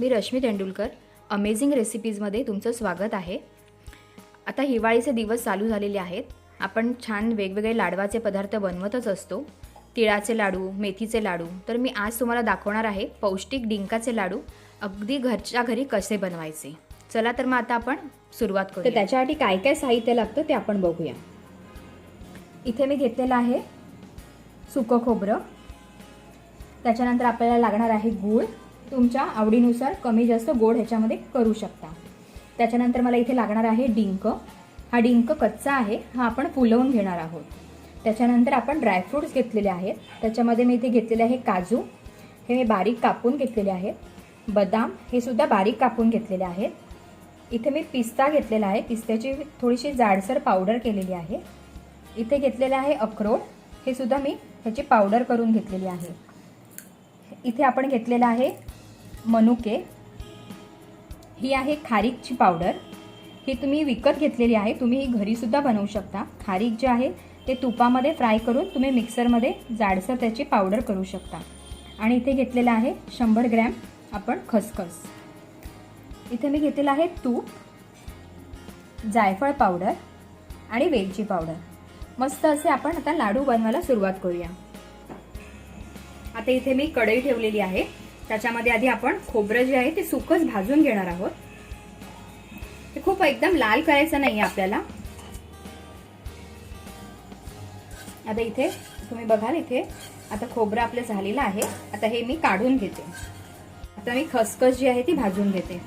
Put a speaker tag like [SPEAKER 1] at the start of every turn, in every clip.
[SPEAKER 1] मी Rashmi Tendulkar. Amazing रेसिपीजमध्ये तुमचं स्वागत आहे. आता हिवाळीचे दिवस चालू झालेले आहेत. आपण छान वेगवेगळे लाडवाचे पदार्थ बनवतच असतो. तिळाचे लाडू मेथीचे लाडू. तर मी आज तुम्हाला दाखवणार आहे पौष्टिक डिंकाचे लाडू. अगदी घरच्या घरी कसे बनवायचे? चला तर मग आता आपण सुरुवात
[SPEAKER 2] तर
[SPEAKER 1] करू
[SPEAKER 2] त्याच्यासाठी काय काय साहित्य लागतं ते आपण बघूया. इथे मी घेतलेलं आहे सुकं खोबरं. त्याच्यानंतर आपल्याला लागणार आहे गूळ. तुमच्या आवडीनुसार कमी जास्त गोड ह्याच्यामध्ये करू शकता. त्याच्यानंतर मला इथे लागणार आहे डिंक. हा डिंक कच्चा आहे हा आपण फुलवून घेणार आहोत. त्याच्यानंतर आपण ड्रायफ्रुट्स घेतलेले आहेत. त्याच्यामध्ये मी इथे घेतलेले आहे काजू. हे मी बारीक कापून घेतलेले आहेत. बदाम हे सुद्धा बारीक कापून घेतलेले आहेत. इथे मी पिस्ता घेतलेला आहे. पिस्त्याची थोडीशी जाडसर पावडर केलेली आहे. इथे घेतलेले आहे अक्रोड हे सुद्धा मी ह्याची पावडर करून घेतलेली आहे. इथे आपण घेतलेलं आहे मनुके. ही आहे खारीकची पावडर. ही तुम्ही विकत घेतलेली आहे. तुम्ही ही घरीसुद्धा बनवू शकता. खारीक जे आहे ते तुपामध्ये फ्राय करून तुम्ही मिक्सरमध्ये जाडसर त्याची पावडर करू शकता. आणि इथे घेतलेलं आहे शंभर ग्रॅम आपण खसखस. इथे मी घेतलेलं आहे तूप जायफळ पावडर आणि वेलची पावडर. मस्त असे आपण आता लाडू बनवायला सुरुवात करूया. आता इथे मी कढई ठेवलेली आहे. त्याच्यामध्ये आधी आपण खोबरं जे आहे ते सुकच भाजून घेणार आहोत. ते खूप एकदम लाल करायचं नाही आपल्याला. आता इथे तुम्ही बघाल इथे आता खोबरं आपलं झालेलं आहे. आता हे मी काढून घेते. आता मी खसखस जी आहे ती भाजून घेते.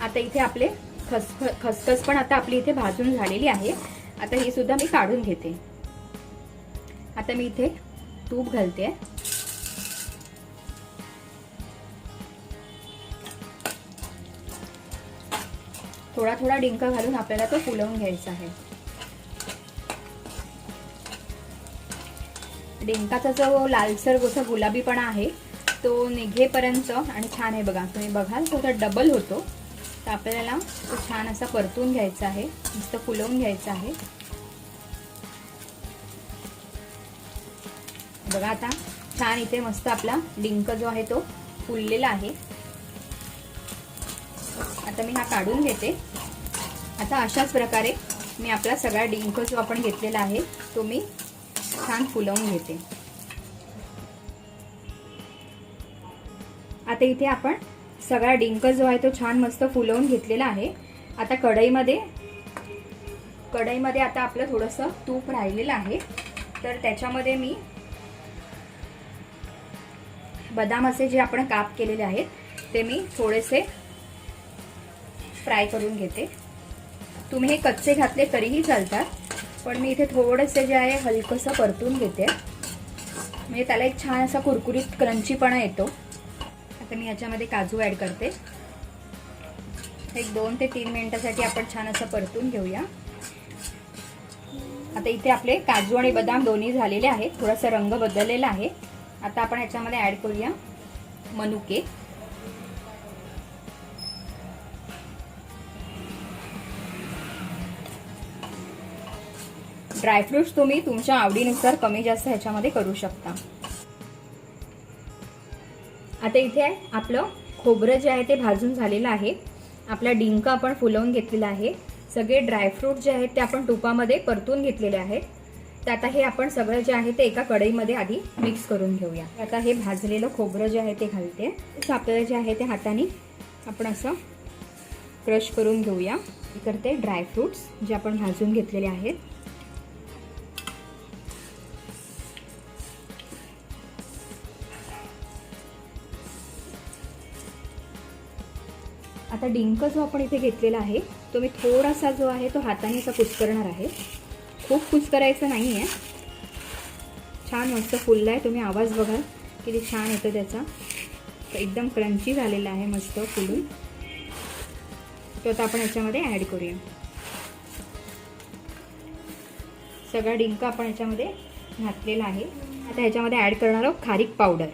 [SPEAKER 2] आता इथे आपले खसखस खसखस पण आता आपली इथे भाजून झालेली आहे. आता ही सुद्धा मी काढून घेते. आता मी इथे तूप घालते. थोडा थोडा डिंक घालून आपल्याला तो फुलवून घ्यायचा आहे. डिंकाचा जो लालसर जसा गुलाबीपणा आहे तो निघेपर्यंत आणि छान आहे बघा तुम्ही बघाल तो डबल होतो. तर आपल्याला तो छान असा परतून घ्यायचा आहे मस्त फुलवून घ्यायचा आहे. बघा आता छान इथे मस्त आपला डिंक जो आहे तो फुललेला आहे. आता मी हा काढून घेते. आता अशाच प्रकारे मी आपला सगळा डिंक जो आपण घेतलेला आहे तो मी छान फुलवून घेते. आता इथे आपण सगळा डिंक जो आहे तो छान मस्त फुलवून घेतलेला आहे. आता कढईमध्ये कढईमध्ये आता आपलं थोडंसं तूप राहिलेलं आहे. तर त्याच्यामध्ये मी बदामाचे जे आपण काप केलेले आहेत ते मी थोडेसे फ्राय करून घेते. तुम्ही हे कच्चे घातले तरीही चालतात पण मी इथे थोडेसे जे आहे हलकंसं परतून घेते. म्हणजे त्याला एक छान असा कुरकुरीत क्रंचीपणा येतो. आता मी ह्याच्यामध्ये काजू ॲड करते. एक दोन ते तीन मिनिटासाठी आपण छान असं परतून घेऊया. आता इथे आपले काजू आणि बदाम दोन्ही झालेले आहेत थोडासा रंग बदललेला आहे. आता आपण याच्यामध्ये ॲड करूया मनुके ड्रायफ्रुट्स तुम्ही तुमच्या आवडीनुसार कमी जास्त ह्याच्यामध्ये करू शकता. आता इथे आपलं खोबरं जे आहे ते भाजून झालेलं आहे. आपला डिंक आपण फुलवून घेतलेला आहे. सगळे ड्रायफ्रूट जे आहेत ते आपण तुपामध्ये परतून घेतलेले आहेत. तर आता हे आपण सगळं जे आहे ते एका कढईमध्ये आधी मिक्स करून घेऊया. आता हे भाजलेलं खोबरं जे आहे ते घालते. आपल्याला जे आहे ते हाताने आपण असं क्रश करून घेऊया. करते ड्रायफ्रुट्स जे आपण भाजून घेतलेले आहेत. आता डिंक जो आपण इथे घेतलेला आहे तो मी थोडासा जो आहे तो हाताने असा कुस्करणार आहे. खूप कुचकरायचं नाही आहे छान मस्त फुललं आहे तुम्ही आवाज बघा. किती छान येतो त्याचा. तर एकदम क्रंची झालेला आहे मस्त फुलून. तो आता आपण याच्यामध्ये ॲड करूया. सगळा डिंक आपण याच्यामध्ये घातलेला आहे. आता ह्याच्यामध्ये ॲड करणार आहोत खारीक पावडर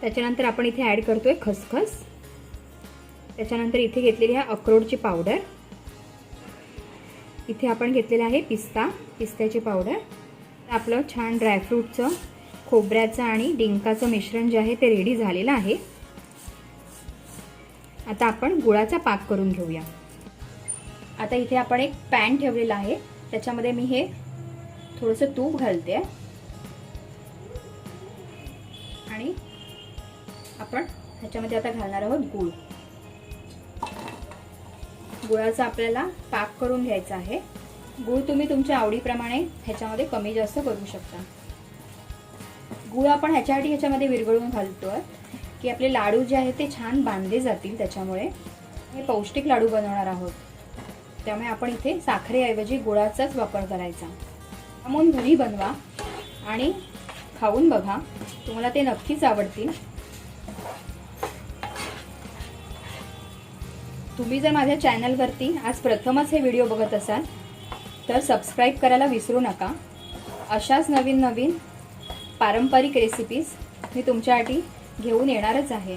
[SPEAKER 2] त्याच्यानंतर आपण इथे ॲड करतोय खसखस. त्याच्यानंतर इथे घेतलेली आहे अक्रोडची पावडर इथे आपण घेतलेला आहे पिस्ता पिस्त्याची पावडर आपलं छान ड्रायफ्रूटचं खोबऱ्याचं आणि डिंकाचं मिश्रण जे आहे ते रेडी झालेलं आहे. आता आपण गुळाचा पाक करून घेऊया. आता इथे आपण एक पॅन ठेवलेला आहे. त्याच्यामध्ये मी हे थोडंसं तूप घालते. आणि आपण ह्याच्यामध्ये आता घालणार आहोत गूळ. गुळाचा आपल्याला पाक करून घ्यायचा आहे. गूळ तुम्ही तुमच्या आवडीप्रमाणे ह्याच्यामध्ये कमी जास्त करू शकता. गूळ आपण ह्याच्यासाठी ह्याच्यामध्ये विरघळून घालतोय की आपले लाडू जे आहेत ते छान बांधले जातील त्याच्यामुळे. हे पौष्टिक लाडू बनवणार आहोत. त्यामुळे आपण इथे साखरेऐवजी गुळाचाच वापर करायचा. म्हणून घरी बनवा आणि खाऊन बघा. तुम्हाला ते नक्कीच आवडतील. तुम्ही जर माझ्या चॅनलवरती आज प्रथमच हे व्हिडिओ बघत असाल तर सबस्क्राईब करायला विसरू नका. अशाच नवीन नवीन पारंपरिक रेसिपीज मी तुमच्यासाठी घेऊन येणारच आहे.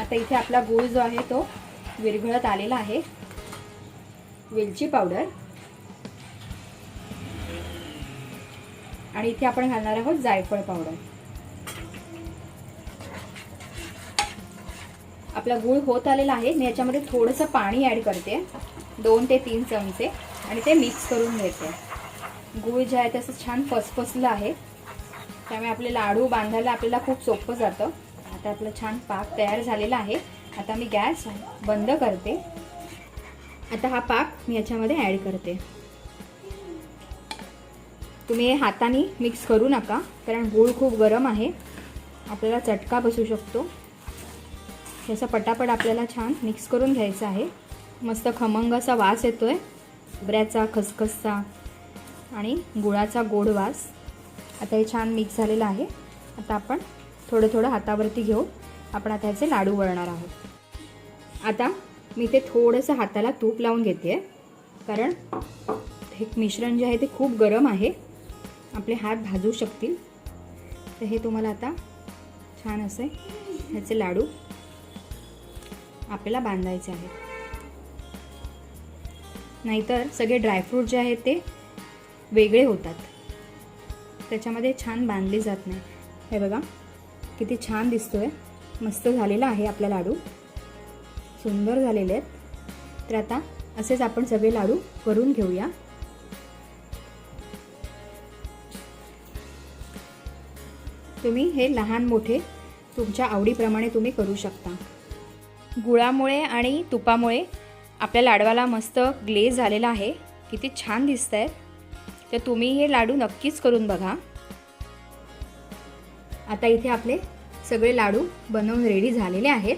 [SPEAKER 2] आता इथे आपला गूळ जो आहे तो विरघळत आलेला आहे. वेलची पावडर. आणि इथे आपण घालणार आहोत जायफळ पावडर. आपला गूळ होत आलेला आहे मी याच्यामध्ये थोडंसं पाणी ॲड करते. दोन ते तीन चमचे. आणि ते मिक्स करून घेते. गूळ जे आहे तसं छान फसफसलं आहे. त्यामुळे आपले लाडू बांधायला आपल्याला खूप सोपं जातं. आता आपलं छान पाक तयार झालेला आहे. आता मी गॅस बंद करते. आता हा पाक मी याच्यामध्ये ॲड करते. तुम्ही हे हाताने मिक्स करू नका कारण गूळ खूप गरम आहे. आपल्याला चटका बसू शकतो. याचा पटापट आपल्याला छान मिक्स करून घ्यायचा आहे. मस्त खमंग असा वास आहे खोबऱ्याचा खसखसचा आणि गुळाचा गोड वास. आता हे छान मिक्स झालेलं आहे. आता आपण थोडं थोडं हातावरती घेऊन आपण आता ह्याचे लाडू वळणार आहोत. आता मी ते थोडंसं हाताला तूप लावून घेते आहे कारण हे मिश्रण जे आहे ते खूप गरम आहे. आपले हात भाजू शकतील. तर हे तुम्हाला आता छान असे ह्याचे लाडू आपल्याला बांधायचे आहेत. नाहीतर सगळे ड्रायफ्रूट जे आहेत ते वेगळे होतात. त्याच्यामध्ये छान बांधले जात नाही. हे बघा किती छान दिसतोय. मस्त झालेला आहे आपला लाडू. सुंदर झालेले आहेत. तर आता असेच आपण सगळे लाडू करून घेऊया. तुम्ही हे लहान मोठे तुमच्या आवडीप्रमाणे तुम्ही करू शकता. गुळामुळे आणि तुपामुळे आपल्या लाडवाला मस्त ग्लेज झालेला आहे. किती छान दिसत आहेत तर तुम्ही हे लाडू नक्कीच करून बघा. आता इथे आपले सगळे लाडू बनवून रेडी झालेले आहेत.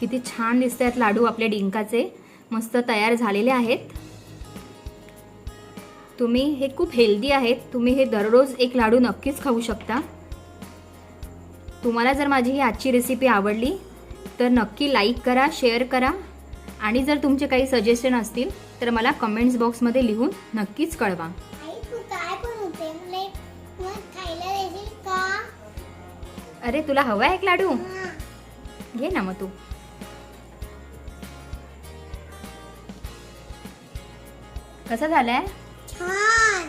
[SPEAKER 2] किती छान दिसत आहेत लाडू आपल्या डिंकाचे. मस्त तयार झालेले आहेत. तुम्ही हे खूप हेल्दी आहेत. तुम्ही हे दररोज एक लाडू नक्कीच खाऊ शकता. तुम्हाला जर माझी ही आजची रेसिपी आवडली तर नक्की लाईक करा शेअर करा. आणि जर तुमचे काही सजेशन असतील तर मला कमेंट्स बॉक्समध्ये लिहून नक्कीच कळवा. अरे तुला हवा आहे एक लाडू. घे ना मग तू. कसा झालाय?
[SPEAKER 3] छान.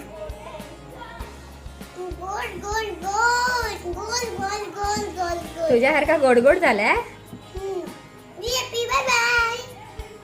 [SPEAKER 3] गोड गोड गोड. गोल गोल गोल गोल गोल
[SPEAKER 2] तुझ्यासारखा गोड गोड झालाय?